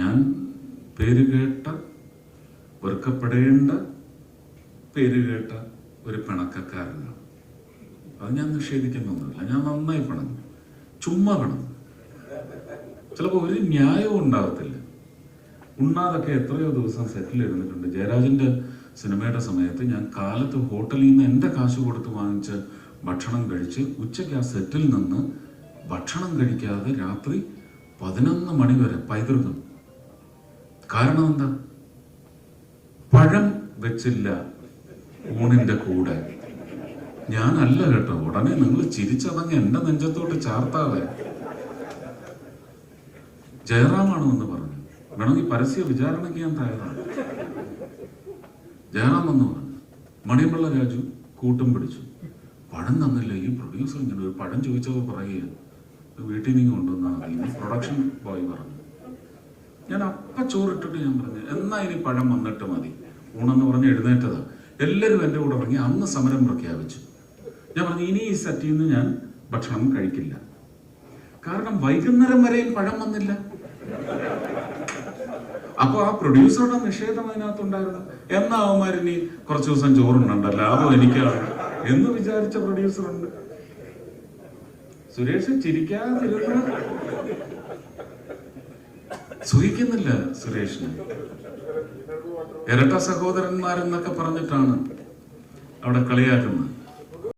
ഞാൻ പേര് കേട്ട പേരുകേട്ട പേര് കേട്ട ഒരു പിണക്കക്കാരനാണ്. അത് ഞാൻ നിഷേധിക്കുന്നൊന്നുമില്ല ഞാൻ നന്നായി പിണങ്ങും. ചുമ്മാ പിണങ്ങും. ചിലപ്പോൾ ഒരു ന്യായവും ഉണ്ടാകത്തില്ല. ഉണ്ണാതൊക്കെ എത്രയോ ദിവസം സെറ്റിൽ ഇരുന്നിട്ടുണ്ട്. ജയരാജിന്റെ സിനിമയുടെ സമയത്ത് ഞാൻ കാലത്ത് ഹോട്ടലിൽ നിന്ന് എന്റെ കാശ് കൊടുത്ത് വാങ്ങിച്ച് ഭക്ഷണം കഴിച്ച് ഉച്ചയ്ക്ക് ആ സെറ്റിൽ നിന്ന് ഭക്ഷണം കഴിക്കാതെ രാത്രി പതിനൊന്ന് മണി വരെ പൈതൃകം. കാരണം എന്താ? പഴം വെച്ചില്ല ഊണിന്റെ കൂടെ. ഞാനല്ല കേട്ടോ. ഉടനെ നിങ്ങൾ ചിരിച്ചതങ്ങ് എന്റെ നെഞ്ചത്തോട്ട് ചാർത്താതെ ജയറാമാണോ എന്ന് പറഞ്ഞു. വേണമെങ്കിൽ പരസ്യ വിചാരണയ്ക്ക് ഞാൻ തയ്യാറാണ്. ജയറാം എന്ന് പറഞ്ഞു. മണിയമ്പിള്ള രാജു കൂട്ടും പിടിച്ചു. പഴം തന്നില്ല. ഈ പ്രൊഡ്യൂസർ ഇങ്ങനെ ഒരു പഴം ചോദിച്ചപ്പോൾ പറയുക വീട്ടിൽ നിന്ന് കൊണ്ടുവന്നാൽ പ്രൊഡക്ഷൻ ബോയ് പറഞ്ഞു. ഞാൻ അപ്പ ചോറിട്ടിട്ട് ഞാൻ പറഞ്ഞു എന്നാ ഇനി പഴം വന്നിട്ട് മതി. ഊണെന്ന് പറഞ്ഞ് എഴുന്നേറ്റതാ. എല്ലാവരും എന്റെ കൂടെ ഇറങ്ങി അന്ന് സമരം പ്രഖ്യാപിച്ചു. ഞാൻ പറഞ്ഞു ഇനി ഈ സെറ്റിൽ നിന്ന് ഞാൻ ഭക്ഷണം കഴിക്കില്ല. കാരണം വൈകുന്നേരം വരെയും പഴം വന്നില്ല. അപ്പൊ ആ പ്രൊഡ്യൂസറുടെ നിഷേധം അതിനകത്തുണ്ടായിരുന്നു. എന്നാ അവന്മാരിനി കുറച്ച് ദിവസം ചോറുണ്ടല്ലോ ലാഭം എനിക്കാണ്. എന്ന് വിചാരിച്ച പ്രൊഡ്യൂസറുണ്ട് സുരേഷ് ചിരിക്കാതിരുന്ന സുഖിക്കുന്നില്ല സുരേഷിന്. ഇരട്ട സഹോദരന്മാരെന്നൊക്കെ പറഞ്ഞിട്ടാണ് അവിടെ കളിയാക്കുന്നത്.